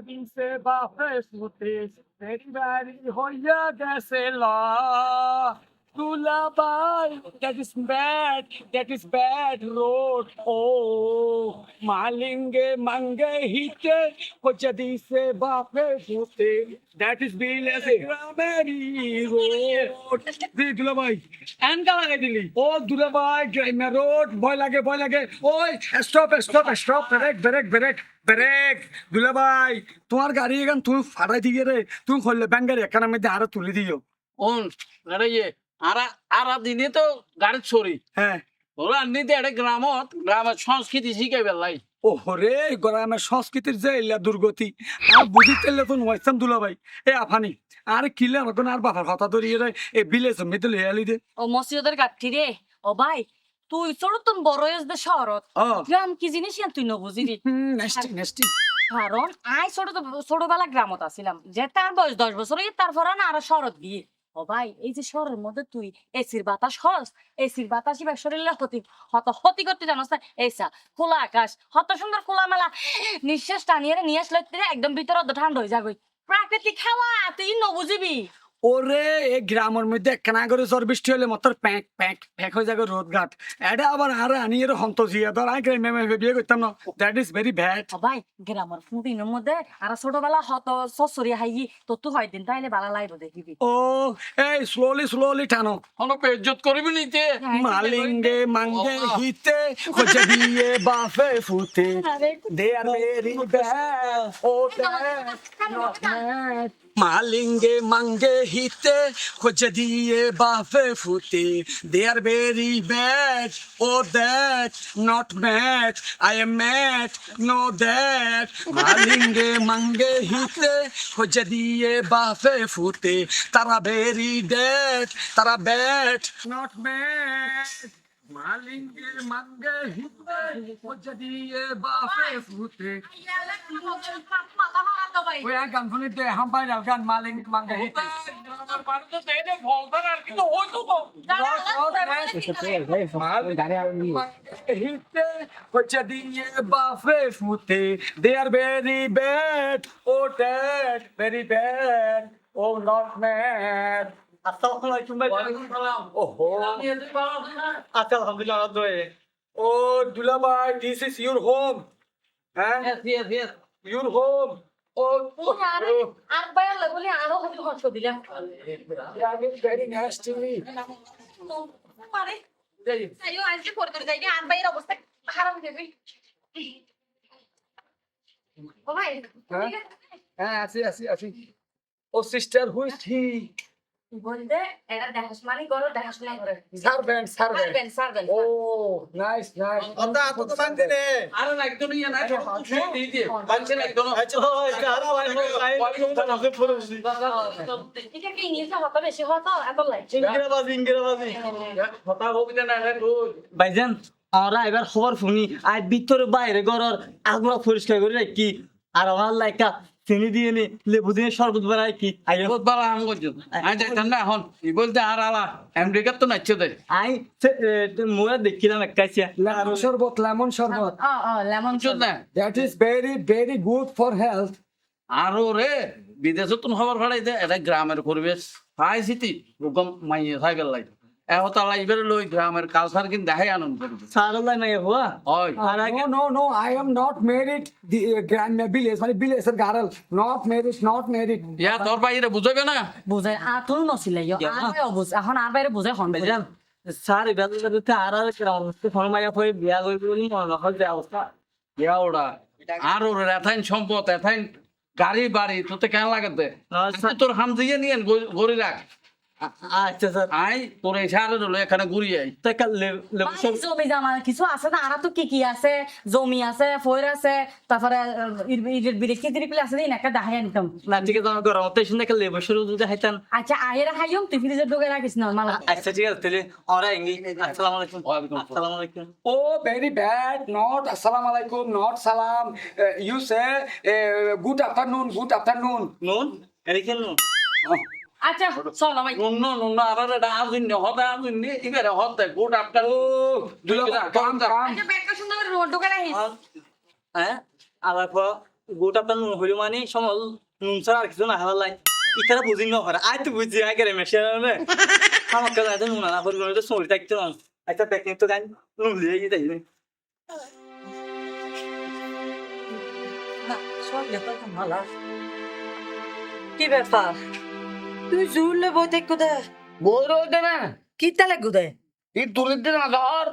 দিছে বাপে সুতে ভেরি বাড়ি হইয়া গেছে লা। দুলাবাই that is bad, that is bad road. Oh মালিঙ্গে মাঙ্গে হিতে হচ্ছে দিছে বাপে সুতে that is বিলেস গ্রামেরি রোড দি দুলাভাই এনকা লাগাই দিলি ও দুলাভাই গ্রামের রোড ভয় লাগে ভয় লাগে ওই stop stop stop brake brake brake brake দুলাভাই তোমার গাড়ি এখান তুমি ফাটাই দিয়ে রে তুমি করলে ব্যাঙ্গারি একখানের মধ্যে আরও তুলে দিও ওন আরে ইয়ে আরা আরা দিনে তো গাড়ি চড়ি। হ্যাঁ। ওরা নিতে একটা গ্রামত গ্রামের সংস্কৃতি গ্রামের সংস্কৃতির যে এলা দুর্গতি আর বুঝিতে তো নয়সাম দুলাভাই এ আফানি আর কিলে আমাকে আর বাবার কথা ধরিয়ে রে এ বিলে জমিতে লইয়া দে। ও মসজিদের গাঠি রে ও ভাই তুই বড় হয়েছ দে শহরত। গ্রাম কি জিনিস নেস্টি নেস্টি কারণ আই ছোট ছোটবেলা গ্রামত আছিলাম যে তার বয়স দশ বছর তারপর না আরও শহরত গিয়ে ও ভাই, এই যে শহরের মধ্যে তুই এসির বাতাস হস এসির বাতাস এবার শরীরের ক্ষতি, হত ক্ষতি করতে জানোস না? এসা খোলা আকাশ, হত সুন্দর খোলা মেলা নিঃশ্বাস টানিয়ে নিয়ে আসলে একদম ভিতরে ঠান্ডা হয়ে যাবে। প্রাকৃতিক খাওয়া তুই নবুঝিবি ওরে এই গ্রামের মধ্যে একখানা করে জ্বর বৃষ্টি হলে মতর প্যাঁক প্যাঁক প্যাঁক হয়ে যাবে রোদ ঘাট এটা আবার আর আনি এর হন্ত জিয়া। ধর আই গ্রামে আমি বিয়ে করতাম না। দ্যাট ইজ ভেরি ব্যাড ভাই গ্রামের ফুটিনের মধ্যে আর ছোটবেলা হত সসরি হাইগি তো তুই হয় দিন তাইলে ভালো লাগবে দেখিবি ও এই স্লোলি স্লোলি টানো। কোনো ইজ্জত করবি নিতে মালিঙ্গে মাঙ্গে হিতে খোঁজে বাফে ফুতে। bad. মালিঙ্গে মাঙ্গে হিতে খোঁজে দিয়ে বাফে ফুতে দে আর very bad O that not mad I am mad no that মালিঙ্গে মাঙ্গে হিতে খোঁজে দিয়ে বাফে ফুতে তারা ভেরি ড্যাড তারা ব্যাট নট ম্যাট মালিঙ্গে মাঙ্গে হিতে খোঁজে দিয়ে বাফে ফুতে ওই এক গান শুনিতে হাম পাই গান মালিঙ্গে মাঙ্গে হিতে হিতে হচ্ছে দিয়ে বাফে ফুতে দে আর ভেরি ব্যাড ও ড্যাড ভেরি ব্যাড ও নট ম্যাড আসসালামু আলাইকুম ভাই ওহো আচ্ছা আলহামদুলিল্লাহ আমার দোয়ে ও দুলাভাই ও সিস্টার ভাই ঠিক হ্যাঁ বলতে এটা দেখাশমানি করো দেখাশোনা করে। সার্ভেন্ট সার্ভেন্ট সার্ভেন্ট সার্ভেন্ট ও নাইস নাইস অদা তো তো বানতে নে। আরে একজন ইয়ে নাই দিয়ে দিয়ে বানছেন একজন আচ্ছা ওই কারা ভাই ভাই আমাকে পড়ছি এটা কি ইংলিশে হতো বেশি হতো এত লাইক ইংরেজি ইংরেজি। বাজি কথা না না ভাইজান আমরা এবার খবর শুনি আর ভিতরে বাইরে ঘরের আগুলা পরিষ্কার করে রাখি আর আমার লাইকা চিনি দিয়ে নি লেবু দিয়ে শরবত বানাই কি? বহুত ভালো আম করছ আমি যাইতাম না এখন। ই বলতে আর আলা আমেরিকার তো নাচছে দে। আই মোরা দেখিলাম শরবত লেমন শরবত। লেমন না that is very very good for health আরও রে বিদেশে তুমি খবর ফাড়াইতে এটা গ্রামের পরিবেশ। হাই সিটি রকম মাইয়ে সাইকেল এহতা লাইবের লই গ্রামের কালচার কিন্তু দেখাই আনন্দ করবে সারলাই নাই হওয়া হয় আর no, no. I am not married. The uh, grandma village, মানে village এর গারল. Married, not married. ইয়া তোর বাইরে বুঝাবে না বুঝাই আর তোর নছিলে বাইরে বুঝ এখন আর বাইরে বুঝাই হন ভাইজান স্যার এবার যদি আর আর ফোন মাইয়া পরে বিয়া করবি বলি মনে হয় যে অবস্থা ইয়া ওরা আর ওর এথাইন সম্পদ এথাইন গাড়ি বাড়ি তোতে কেন লাগাতে আচ্ছা। তোর হাম দিয়ে নিয়ে গড়ি রাখ আচ্ছা স্যার। আই তোর এই সারে রলো এখানে ঘুরি আই তো একটা লে- লেবু বাড়ির শরবত- জমি জামা কিছু আছে না? আর তো কি কি আছে? জমি আছে ফয়ের আছে তারপরে ইটের বিরিজ কি আছে দিন একটা দাহাই আনতাম না ঠিক আছে আমার গরম তো শুনে একটা লেবু শরবত যদি খাইতাম আচ্ছা আহেরা খাইম তুই ফ্রিজের ঢুকে রাখিস না মালা। আচ্ছা ঠিক আছে তাহলে আমরা এঙ্গি আসসালামু আলাইকুম। ওয়ালাইকুম আসসালাম। আসসালামু আলাইকুম। Oh, very bad. Not assalamu alaikum, not salam. Uh, you say uh, good afternoon, নুন? এদিকে নুন. আচ্ছা চলো ভাই নুন নুন আর এটা আজুন হতে আজুন নি ইবেরে হতে গুড আফটার. আচ্ছা ব্যাগটা সুন্দর করে রোড ঢুকে রাখিস। হ্যাঁ? আবার পর গোটা আপনার নুন হইল মানে সমল নুন ছাড়া আর কিছু না হালাই ইতারা বুঝি না হরে আই তো বুঝি আগে রে মেশে রে আমার কাছে আইতে নুন না হরি তো সরি থাকতে না। আইতা প্যাকিং তো গান নুন লিয়ে গিয়ে তাই কি ব্যাপার? তুই জুড়লে বই দেখো দে বই রইতে না কি তালে গুদে এই তুলিতে না ধর।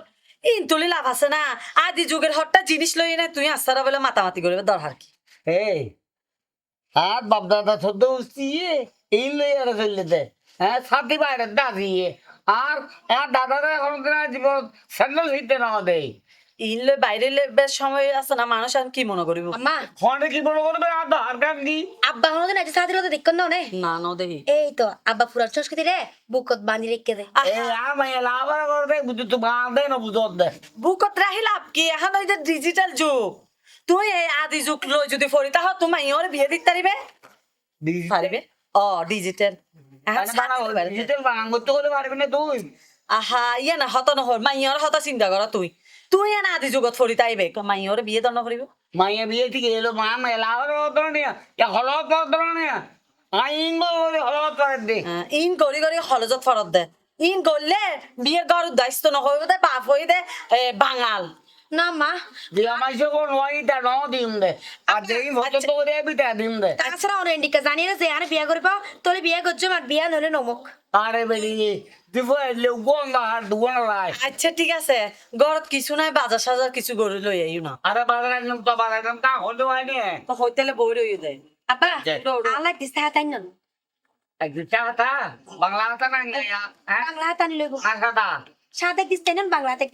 ইন তুলি লাভ আছে না। আদি যুগের হট্টা জিনিস লই না তুই আস্তারা বলে মাতামাতি করবে দরকার কি? এই আর বাপ দাদা থদ্দ উস্তিয়ে এই লই আর চললে দে। হ্যাঁ সাথী বাইরে দাঁড়িয়ে আর আর দাদারা এখন জীবন স্যান্ডেল হিতে না দেয় ইন লই বাইরে বেশ সময় আছে না মানুষ আর কি মনে করিব? আম্মা। ফোনে কি বড় করবে? আর ধার কি? আব্বা হলো না সাথে তো দেখুন না না? ন দেখি। এই তো আব্বা পুরার সংস্কৃতি রে বুকত বাঁধি রেখে দে। এ আমি লাভার করবে? বুঝতে তো বাঁধে না বুঝত দে। বুকত রাহি লাভ কি? এখন ওই যে ডিজিটাল যুগ। তুই এই আদি যুগ লই যদি ফরি তাহ তুমি ইয়র বিয়ে দিতে পারিবে পারিবে ও ডিজিটাল। ডিজিটাল বাং করতে করে পারবি না তুই? আহা ইয়ে না হত নহর মাইয়র হত চিন্তা কর তুই। তুই না আদি যুগত ফরি তাইবে মাইয়র বিয়ে দণ্ড করিব মাইয়া বিয়ে থেকে এলো মা হতো না? ইয়া হলো না? আইন করে হলো করে দে ইন করি করি কলেজত ফরত দে। ইন করলে বিয়ে গড় দায়িত্ব নহইব দে বাপ হই দে বাঙাল। না মা। দিয়া মাইসে কোন ওইটা ন দিম দে। আর যেই তো করে বিটা দিম দে। তাছাড়া অনেক দিকে জানি না যে আরে বিয়া করব তোলে বিয়া করছ বিয়া নলে নমুক। আরে বেরি আর আচ্ছা ঠিক আছে। ঘরত কিছু নাই বাজার সাজার কিছু গরু লই আইও না। আরে বাজার একদম তো বাজার একদম তা হলো হয়নি তো হইতেলে বই রই দে। আব্বা যে। আল্লাহ হাতাই নন একদিন চা কথা বাংলা কথা না বাংলা হাতানি লইব। আসাদা সাদা দিস্তাই নন বাংলা হাতে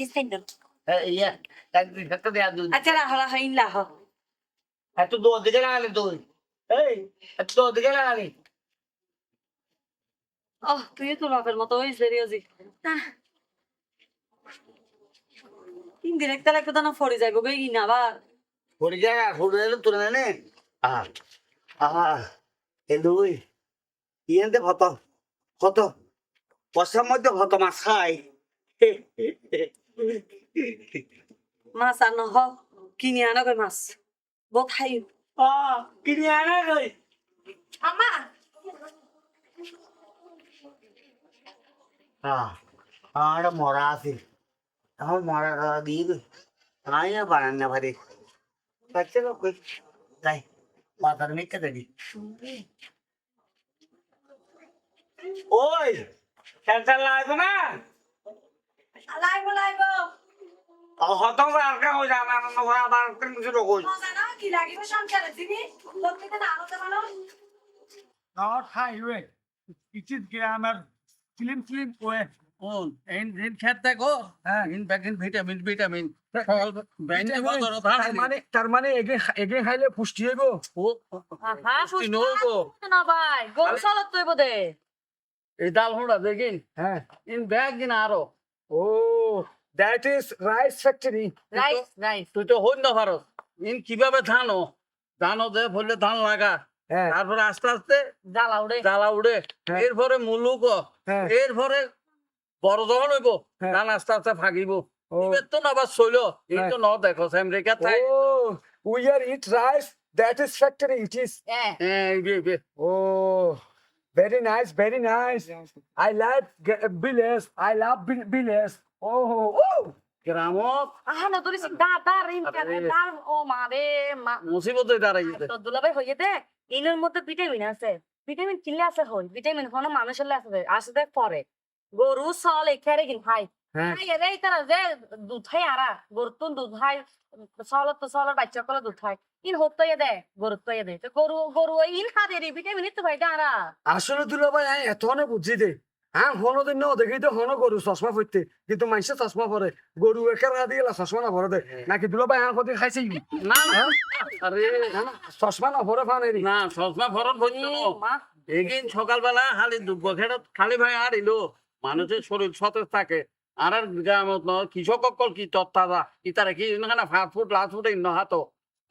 দেয়া দুই আচ্ছা রাহ রাহ ইন লাহ এত দো দিকে লাগালি তুই। এই এত দো দিকে লাগালি। ও তুই তোর বাপের মতো হই সিরিয়াসই ইনডিরেক্ট তাহলে একটু না ফরি যাইব গে ইন আবার। পড়ে জায়গা ফুটে এলো তুলে নে আহ আহ এলুই ইয়েতে ভত ভত মধ্যে ভত মাছ খাই। মাছ আর নহ কিনি আনা কই মাছ। বহুত খাই। আহ কিনে আনা কই আম্মা আহ আর মরা আছে এখন মরা খাওয়া দিয়ে দিই আমি আর বানান না পারি দেখছে লোক যাই। মাথার দেখি ওই খেলতে লাগবে না লাইব লাইব আবার কিছু কি লাগিব লোককে না আলোতে ভালো? ইন ইন খেত দেখো। হ্যাঁ। ইন ভিটামিন ভিটামিন ব্যান্ডে তার বদর মানে তার মানে এগে এগে খাইলে পুষ্টি হইব? ও আহা পুষ্টি নইবো। না ভাই। গোল সালত তুই এই ডাল হোড়া দেখিন? হ্যাঁ। ইন ব্যাগ আরও। ও that is rice factory rice rice তুই তো হইন না পারো ইন কীভাবে ধানো ধানো দে ফলে ধান লাগা হ্যাঁ তারপরে আস্তে আস্তে জ্বালা উড়ে জ্বালা উড়ে হ্যাঁ। এরপরে মুলুক হ্যাঁ। এরপরে বড় যখন হইব। ধান আস্তে আস্তে ফাঁকিব ও এবার তো না বাস চইল এই। তো ন দেখো America Oh, we are eat rice. That is factory. It is. হ্যাঁ হ্যাঁ যে- যে। Oh, very nice, very nice. I like g- billets. I love bill- billets. Oh, oh. গ্রামত আহা না তোর দা দা রিম কে আরে। দা ও মা মুসিবতে দাঁড়াইছে তো দুলাভাই হইয়ে দেখ ইনের মধ্যে ভিটামিন আছে ভিটামিন কিনলে আছে হই ভিটামিন কোনো মানুষের আছে আছে দেখ পরে গরু সল এখারে কিন খাই। খাই তারা যে দুধ আরা গরু তো দুধ খাই সলত তো সলের বাচ্চা কলে দুধ ইন হতো এ দে গরু তো এ তো গরু গরু ইন দে ভিটামিন তো ভাই দাঁড়া আসলে তুলো ভাই এত অনেক বুঝছি দে হ্যাঁ হনো দিন ন দেখি তো হনো গরু চশমা কিন্তু মানুষে চশমা পরে গরু একের রাধি গেলা চশমা না ভরে দে নাকি দুলো ভাই হ্যাঁ কদি খাইছে কি? না না আরে না না চশমা না না না এগিন সকালবেলা খালি দুব্ব খালি ভাই আর এলো মানুষের শরীর সতেজ থাকে আর আর গ্রামত ন কৃষক অকল কি ইতারে কি না ফাস্ট ফুড লাস্ট ফুড ইন্ন হাতো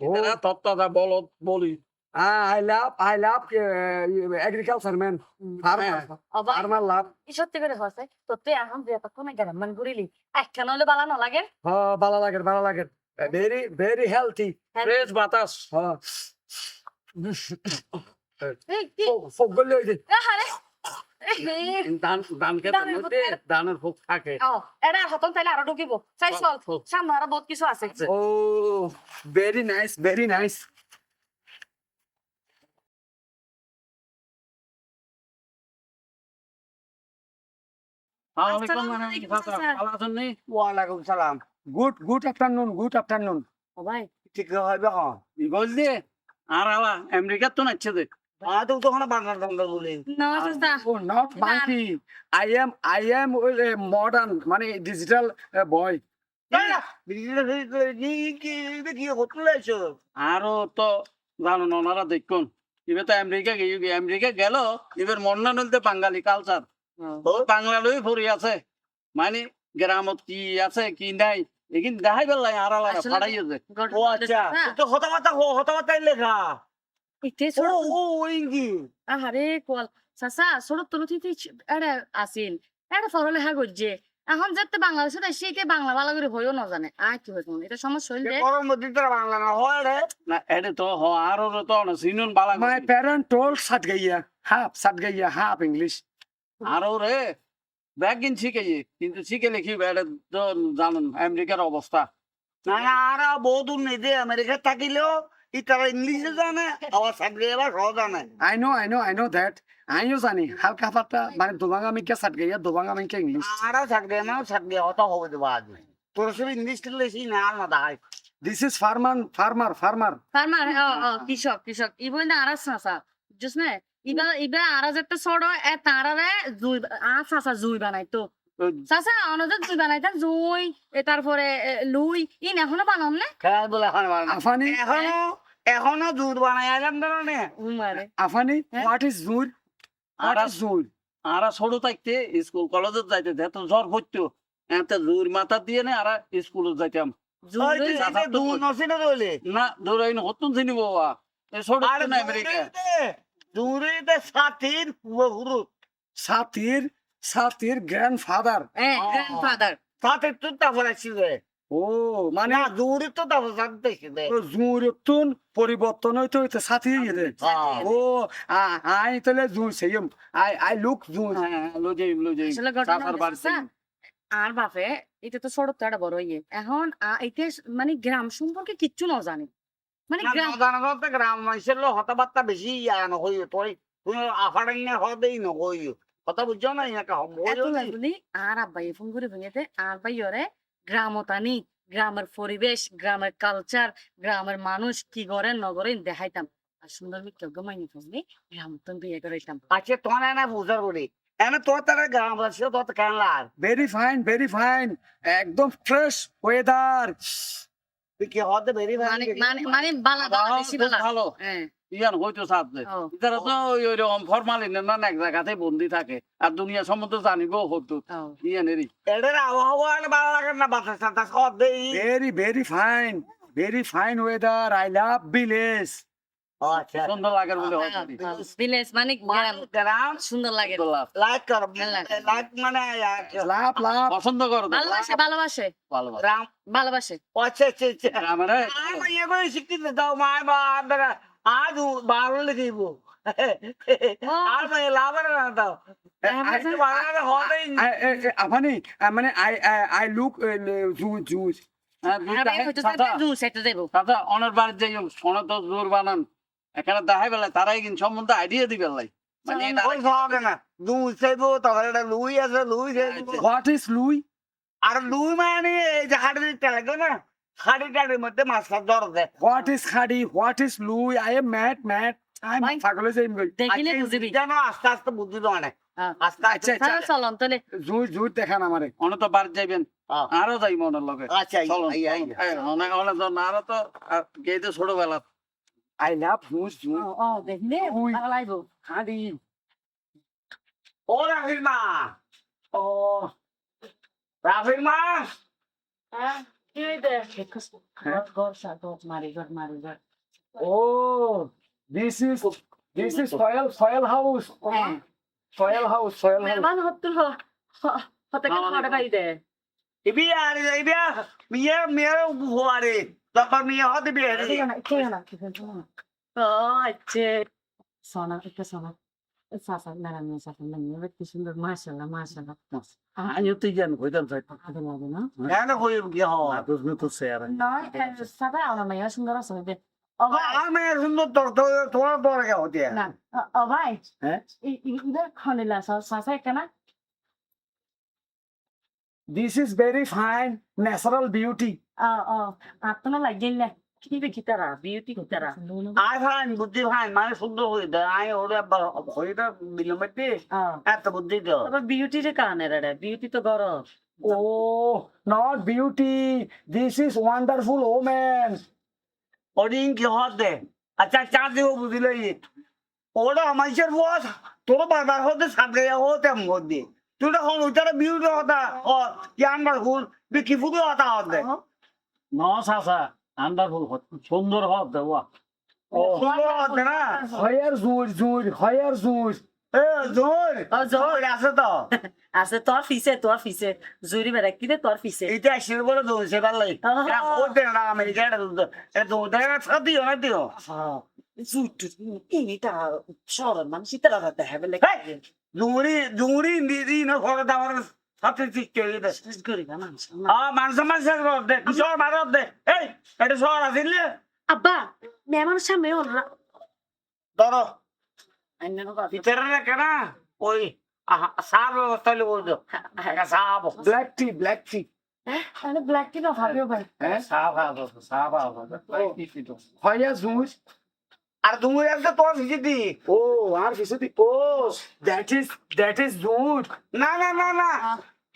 ইতারা তত্তাজা বলত বলি I love I love agriculture man farmer love. ই সত্যি করে হসে তো তুই এখন যে তখন গেলাম মান ঘুরিলি একখান হলে বালা না লাগে? হ্যাঁ ভালো লাগে ভালো লাগে। ভেরি ভেরি হেলথি ফ্রেশ বাতাস। হ্যাঁ? ফোক গলে খেতে থাকে। ও হতন তাইলে আরও ঢুকিব। চাই চল চল। সামনে আরও বহুত কিছু আছে। Oh very nice very nice আসসালামু আলাইকুম আলাইকুম, চাচা, চাচা। ভালো আছেন নি? ওয়ালাইকুম সালাম good good afternoon good afternoon ও ভাই ঠিক হবে হ্যাঁ ই বললি আর আলা আমেরিকার তো নাচছে দেখ আর তখন বাংলা টাংলা বলি না চাচা ও not বাঙ্কি I am I am modern মানে ডিজিটাল বয় আরও তো জানো ওনারা দেখুন। এবার তো আমেরিকা গিয়ে আমেরিকা গেল এবার মন্না নলতে বাঙালি কালচার বাংলা লই ভরি আছে। মানে গ্রামত কি আছে কি নাই এখানে দেখাই পেলাই আর ফাড়াই আছে। ও আচ্ছা হতাবাতাই লেখা। ইতে ছোট ও আহারে আসিন ফরলে গজ্জে এখন যাতে বাংলাদেশে তাই বাংলা ভালো করে হইও না জানে আর কি হইতো এটা সমস্যা হইলে গরম মধ্যে তো বাংলা না হয় রে না এটা তো হ আরও তো না সিনুন বালা মাই প্যারেন্ট টোল সাত গাইয়া হাফ সাত গাইয়া হাফ ইংলিশ আরও রে ব্যাগিন শিখে কিন্তু শিখে লিখি এটা তো জানেন আমেরিকার অবস্থা না না আর বহুত নেই আমেরিকা থাকিলেও ই তারা ইংলিশে জানে আবার সাবজে এবার সহ জানে। I know I know I know that আমিও জানি। হালকা পাতলা মানে দোবাঙ্গা মিকে সাত গাইয়া দোবাঙ্গা মিকে ইংলিশ। আর থাকবে না থাকবে হতা হবে দেবো আজ তোর সব ইংলিশ লেছি না আর না দাই। This is farmer farmer farmer ও ও কৃষক কৃষক। ই না আরাস চাচা বুঝছ না ইবা ইবা আরাজ একটা ছোট এ তারারে জুই আ চাচা জুই বানাইতো। চাচা অনজত জুই বানাইতাম জুই তারপরে লুই ইন এখনও বানাম না? খেলা বলে এখন আফানি? এখনও এখনও দুধ বানাই আলাম ধরনে উমারে আফানি? হোয়াট ইজ জুর আর জুর আর ছোট থাকতে স্কুল কলেজে যাইতে এত জ্বর হইতো এত জোর মাথা দিয়ে না আর স্কুলে যাইতাম না ধরাই হতুন চিনি বাবা ছোট না আমেরিকা সাথীর সাথীর গ্র্যান্ডফাদার হ্যাঁ গ্র্যান্ডফাদার সাথীর তো তারপরে ছিল ও মানে না দূরে তো তারপর সাথে ছিল জুরতুন পরিবর্তন হইতে হইতে সাথী ইয়ে ও আই তাহলে জুর সেইম আই আই লুক হ্যাঁ লুজাই লুজাই। বাড়িতে। চাচা, আর বাপে এটা তো ছোট তো একটা বড় ইয়ে। এখন এটা মানে গ্রাম সম্পর্কে কিচ্ছু না জানে। মানে গ্রাম জানা গ্রাম মানুষের লোক হতাবার্তা বেশি ইয়া নহই তুই তুই আফাড়াইনে হদেই নহই। কথা বুঝছ না ইয়াকে লাগলি আর আব্বাই ফোন করে ভেঙেতে আর ভাই ওরে গ্রামতানি গ্রামের পরিবেশ গ্রামের কালচার গ্রামের মানুষ কি করে নগরে দেখাইতাম আর সুন্দর মিত্র গমাইনি ফেললি গ্রাম তো বিয়ে করাইতাম আচ্ছা তোমার এনে বুঝার করি এনে তোর তারা গ্রাম বাসী তোর কেন লাগ ভেরি ফাইন ভেরি ফাইন একদম ফ্রেশ ওয়েদার কি হতে বেরি মানে মানে মানে বালা বালা বেশি বালা। ভালো। হ্যাঁ ইয়ান হইতো সাথে ও। ইতারা তো ওই ওইরকম ফরমালিন না এক জায়গাতে বন্দি থাকে। আর দুনিয়া সম্বন্ধে জানিব হতো। ইয়ানেরই এদের আবহাওয়া ভালো লাগে না বাতাস টাতাস very very fine very fine weather I love village আচ্ছা সুন্দর লাগার বলে ভিলেজ মানে গ্রাম গ্রাম। সুন্দর লাগে। লাইক কর লাইক মানে লাভ লাভ। পছন্দ করো ভালোবাসে ভালোবাসে। আচ্ছা আচ্ছা আচ্ছা। আমার আর মাইয়া শিখতে দাও মায় বা বারো হদেই আফানি মানে আই আই লুক জুস দাদা অনার যাই সোনা তো জোর বানান এখানে দেখাই তারাই কিন্তু সম্বন্ধে আইডিয়া দিবে লাই মানে না চাইব একটা লুই আছে লুই চাইব হোয়াট ইজ লুই আর লুই মানে এই যে না হাড়ি টাড়ির মধ্যে মাছটা ধর দেয় হোয়াট ইজ খাডি হোয়াট ইজ লুই আই এম ম্যাড ম্যাড আই পাগলে যাইম গই দেখিলে বুঝবি যেন আস্তে আস্তে বুদ্ধি নেই হ্যাঁ। আস্তে আচ্ছা আচ্ছা চলন তাহলে জুজ জুজ দেখান আমারে অনে তো বাড়ি যাইবেন হ্যাঁ। আরও যাই মনের লগে আচ্ছা চলো এই এই অনেক অনেক জন আরও তো গেইতে ছোটবেলা আই লাভ জুজ জুজ ও দেখিলে। ভালো লাগবো খাডি ও রাফির মা ও রাফির মা হ্যাঁ Oh, this is this is soil soil house. হ্যাঁ Soil house, soil house. আচ্ছা সোনা সোনা সাফা নারায়ণ সাফা নারায়ণ কি সুন্দর মাশাআল্লাহ মাশাআল্লাহ আমিও তো জান কইতাম আদম আদম না কেন কই কি হয় আদর্শ তো শেয়ার নয় সাফা আমার মাইয়া সুন্দর আছে দে আমি সুন্দর তোর তোর তোমার কে হতে না ও ভাই হ্যাঁ? ইধর খনিলা সাফা একটা This is very fine, natural beauty. ও ও আত্মনা লাগিল না কি বে গিটারা বিউটি গিটারা আই ফাইন বুদ্ধি ফাইন মানে সুন্দর হয়ে দেয় আই ওরে বিলম্বে ও এত বুদ্ধি তো তবে বিউটি রে কানে রে বিউটি তো গরম Oh, not beauty. This is wonderful woman. ওদিন কি হতে আচ্ছা চা দিব বুঝলে ওরা মানুষের বস তোর বাবার হতে সাথে হতে মধ্যে তুই তখন ওইটার বিউটি হতা ও জ্ঞান বার ফুল বিকি ফুল হতা হতে ন সাসা আন্ডারফুল সুন্দর হত দেওয়া সুন্দর হতে না. এ জোর? জোর। জোর আছে তো। আছে তোর ফিসে তোর ফিসে। জুরি বেড়া কি দে তোর ফিসে? এটা আসলে বলে দোন সে পারলে। এটা না এটা এটা দিও না দিও জুইটু ইনিটা শরণ মানুষ ইতারা হবে লেগে দিদি না ঘরে দাবার আব্বা মেহমানের সামনে ধরো। ভিতরে রেখে না ওই সার ব্যবস্থা হলে বলতো সাপ। Black tea, black tea. Black tea না ভাবিও ভাই। আদর্শ সাফ আদর্শ Higher zoor. আর জুমুরি আসলে তোর ভিজি দি Oh, our visity. Oh, that is that is zoor. না না না না।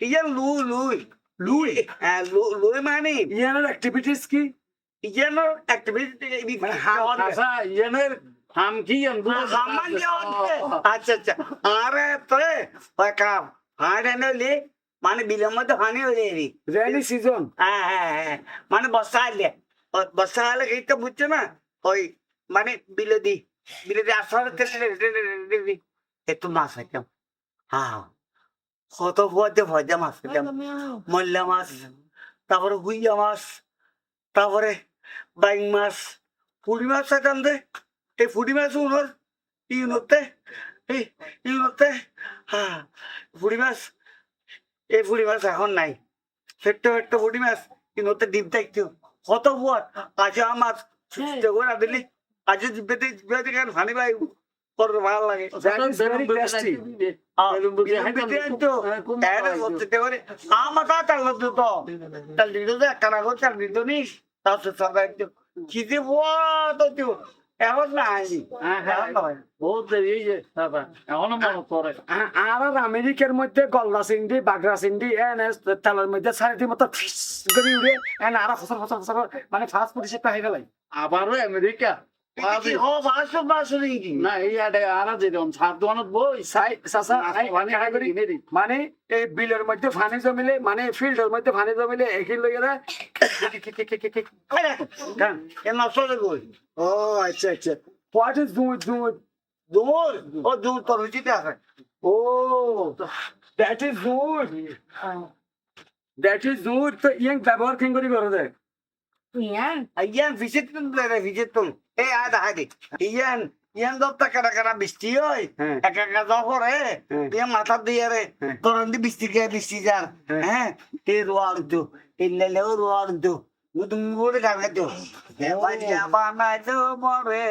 ইয়ে লুই লুই। লুই? হ্যাঁ লুই মানে? ইয়ার activities কি? ইয়ে অ্যাক্টিভিটি মানে হাত সাসা ইয়েনের হাম কি জান সামান কি হচ্ছে আচ্ছা। আচ্ছা আরে তোরে ওই কাম। হাড় এনে মানে বিলম্ব তো হানি হয়ে যাবি Rainy season. হ্যাঁ হ্যাঁ হ্যাঁ। মানে বর্ষা আলে ওই বর্ষা আলে এই বুঝছ না? ওই মানে বিলোদি বিলোদি আসলে একটু মাছ খাইতাম হ্যাঁ কত ভজা ভজা মাছ খাইতাম মল্লা মাছ তারপরে হুইয়া মাছ তারপরে বাইং মাছ পুরি মাছ খাইতাম দে। এই ফুটি মাছ উনোর ইউনোতে এই ইউনোতে হ্যাঁ ফুটি মাছ এই ফুটি মাছ এখন নাই। ফেট্ট ফেট্ট ফুটি মাছ ইউনোতে ডিম থাকতো কত আজ আমার সুস্থ করে দিলি আজ জিব্বেতে জিব্বেতে কেন ফানি ভাই ভালো লাগে। আমার তা। চাল তো। চাল দিত তো রাখো চাল দিত। নিস সবাই একটু খিদে তো এখন না আইনি বহুত এখনও মনে আ- আর আমেরিকার মধ্যে গলদা চিংড়ি বাগরা চিংড়ি এন তেলের মধ্যে সাড়ে মতো ফিস করে উড়ে এন আর ফসল ফসল ফসল মানে ফাস্ট ফুড হিসেবে হাই ফেলাই। আবারও আমেরিকা। কি মানে এই বিলের মধ্যে পানি জমিলে মানে ফিল্ডের মধ্যে জমিলে ও আচ্ছা আচ্ছা হোয়াট ইজ দুধ দুধ দূর ও দূর তোর উচিত আছে oh that is that is তো ইয়াং ব্যবহার কেন করি করো দে দি ইয়ান ইয়ান দত্তা কারা কারা বৃষ্টি হয় হ্যাঁ। একা একা যাও রে হ্যাঁ। ইয়ান মাথা দিয়ে রে হ্যাঁ। তোর দি বৃষ্টি কে বৃষ্টি যান হ্যাঁ। হ্যাঁ তে রোয়ার দু ইল্লেলেও রোয়ার দু নতুন করে গাবে তো এবার জাবানা দো মরে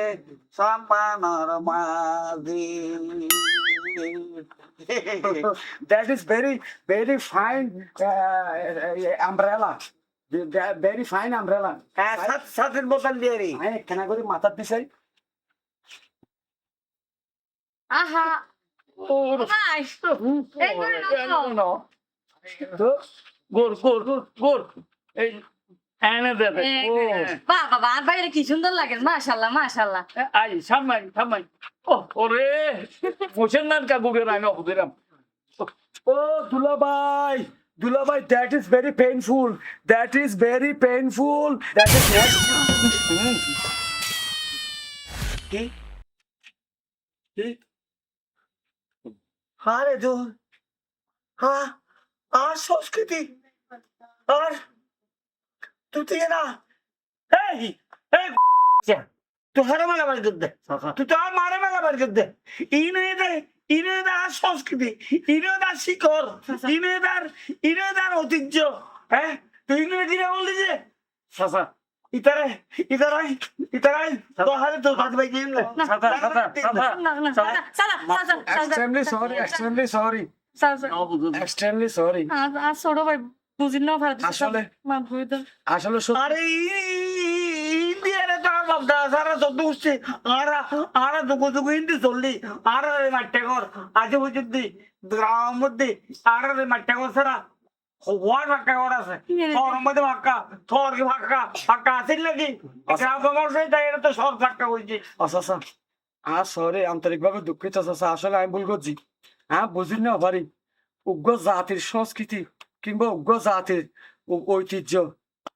সম্পানর মাঝি that is very very fine uh, umbrella. Fine umbrella হ্যাঁ সাত সাতের বোতল দিয়ে রে আমি কেনা করে মাথার দিছে আহা। ভাই এই করে নাও তো গোর গোর গোর। গোর এই এনে দেবে বাহ বাবা আর বাইরে কি সুন্দর লাগে। মাশাল্লাহ আই সামাই সামাই ও ওরে। মোশন নান রাইনো হুদিরাম Oh, Dulabai, Dulabai, that is very painful. That is very painful. That is not. কি কি আরে দূর হ্যাঁ আর সংস্কৃতি আর তুই না এই এই তুই হারে মেলা বাড়ি করতে তুই তো আর মারে মেলা বাড়ি করতে ইনে দে ইনে দার সংস্কৃতি ইনে দার শিকড় ইনে দার ঐতিহ্য হ্যাঁ? তুই ইংরেজি দিনে বললি যে? সাসা ইতারে ইতারে ইতারে তো হারে তো ভাত ভাই গেম না না সাদা সাদা সাদা এক্সট্রিমলি সরি এক্সট্রিমলি সরি সাদা এক্সট্রিমলি সরি আর ছোট ভাই ভালো আসলে মা ভুই তো আসলে আরে হিন্দি চললি আরা রে মাট্টে কর আজ পর্যন্ত গ্রামের মধ্যে আরা রে মাট্টে কর সারা হওয়ার ফাঁকা কর আছে তোর মধ্যে ফাঁকা তোর কি ফাঁকা ফাঁকা আছে নাকি গ্রাম তাই এটা তো সব ফাঁকা হয়েছে আচ্ছা আচ্ছা আর সরি আন্তরিকভাবে দুঃখিত আসলে আমি ভুল করছি হ্যাঁ বুঝি না পারি উগ্র জাতির সংস্কৃতি কিংবা উগ্র জাতির ঐতিহ্য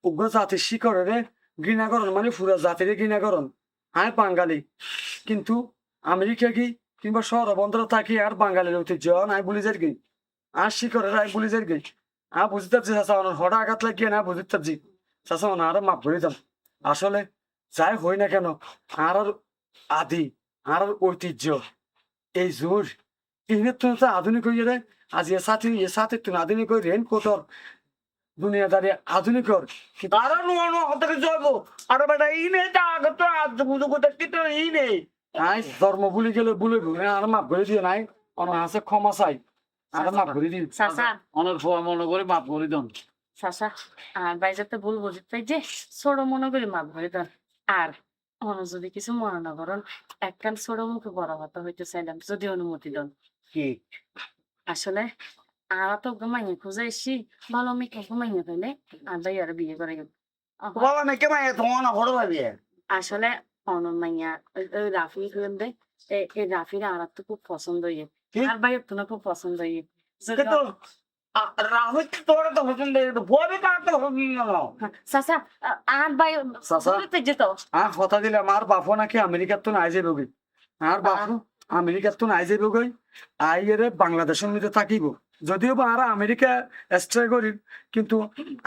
উগ্র জাতির শিকড়ের ঘৃণাকরণ মানে পুরো জাতির ঘৃণাকরণ আমি বাঙালি, কিন্তু আমেরিকা কি কিংবা শহর বন্দর থাকি আর বাঙালির ঐতিহ্য? নাই বলি যার কি আর শিকড়ের আই বলি যার কি আ বুঝতে পারছি চাচা অনার হঠাৎ আঘাত লাগিয়ে, না বুঝতে পারছি চাষা চাচা ওনার মাপ করে দাম আসলে যাই হই না কেন আর আর আদি আর আর ঐতিহ্য, এই জোর। ইনে তো তো আধুনিক হয়ে যায়। আজ এ সাথে এ সাথে তুমি আধুনিক হয়ে রেন কোটর দুনিয়াদারি আধুনিক হর কিন্তু আরও নুয়া নুয়া হতে জয়ব। আর বেটা ইনে তা আগে তো আজ দেখতে তো ইনে আই ধর্ম ভুলে গেলে ভুলে আর মাপ করে দিয়ে নাই। অন আছে ক্ষমা চাই। আর মাপ করে দিন অনেক ফোয়া মনে করে মাপ করে দেন। সাসা আর বাইজাতে ভুল বুঝি তাই যে ছোট মনে করি মা ভরে দেন। আর অন্য যদি কিছু মনে না করেন একখান ছোট মুখে বড় কথা হইতে চাইলাম যদি অনুমতি দেন। কি? আসলে আর তো ঘুমাইয়ে খুঁজে এসছি ভালো মেয়ে ঘুমাইয়ে ফেলে আর ভাই আর বিয়ে করে গেল বাবা মেকে মায়ে তোমার না বড় ভাবি আসলে অনর মাইয়া ওই রাফি এই রাফির আর তো খুব পছন্দ কি? আর ভাই তো খুব পছন্দ রাহুল তোর তো পছন্দ ভবে কার তো পছন্দ না চাচা আর ভাই চাচা? ঘুরতে যেত আর কথা দিলাম আর বাপও নাকি আমেরিকার তো নাই যাবে আর বাপু আমেরিকার তো নাই যাবে গই আইয়েরে বাংলাদেশের মধ্যে থাকিব যদিও বা আর আমেরিকা করি কিন্তু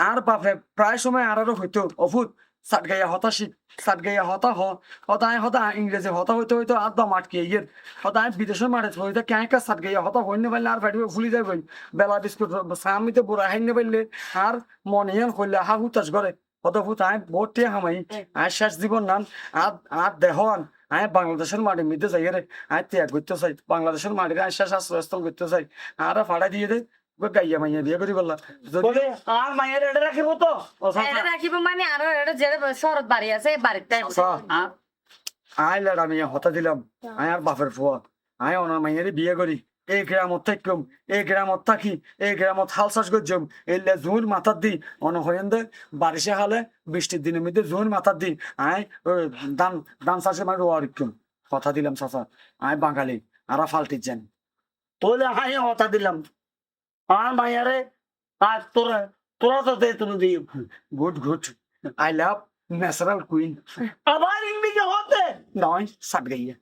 আর বাপে প্রায় সময় আর আরও হইতো অভূত। সাত গাইয়া হতাশি সাত গাইয়া হতা হ হতায় হতা ইংরেজি হতা হইতে হইতো আর দম আটকে ইয়ের হতায় বিদেশের মাঠে হইতে ক্যাঁকা সাত গাইয়া হতা হইনে পারলে আর ফেটবে ভুলি যাবে বেলা বিস্কুট সামিতে বুড়া হাইনে পারলে আর মনে হইলে হা হুতাস করে হত হুত আয় ভোটে হামাই আয় শেষ জীবন নান আর আর দেহন আয় বাংলাদেশের মাটি মিদে যাই রে। আয় ত্যাগ করতে চাই। বাংলাদেশের মাটির আয় শেষ আশ্রয়স্থল করতে চাই। আর ফাড়া দিয়ে দে। গাইয়া মাইয়া বিয়ে করি বললা। যদি আর এটা রাখিব তো? এটা রাখিব মানে আর এটা যে শরৎ বাড়ি আছে এই বাড়িতে চাচা, আয় লাড়া মিয়া হতা দিলাম। আয় আর বাপের ফুয়া। আয় ওনার মাইয়ারে বিয়ে করি। এই গ্রামত থাকম এই গ্রামত থাকি, এই গ্রামত হাল চাষ করছম এলে জুন মাথার দি অন হইন দে বারিশে হালে বৃষ্টির দিনের মধ্যে জুন মাথার দি আয় ধান ধান চাষে মানে রোয়া কথা দিলাম চাচা আয় বাঙালি আরা ফাল্টির যান। তোলে হাই হতা দিলাম। আর মায়ারে আর তোরা তোরা তো দে তুমি দিও good good. I love natural queen. আবার ইংরেজি হতে নয় সাত গাইয়া।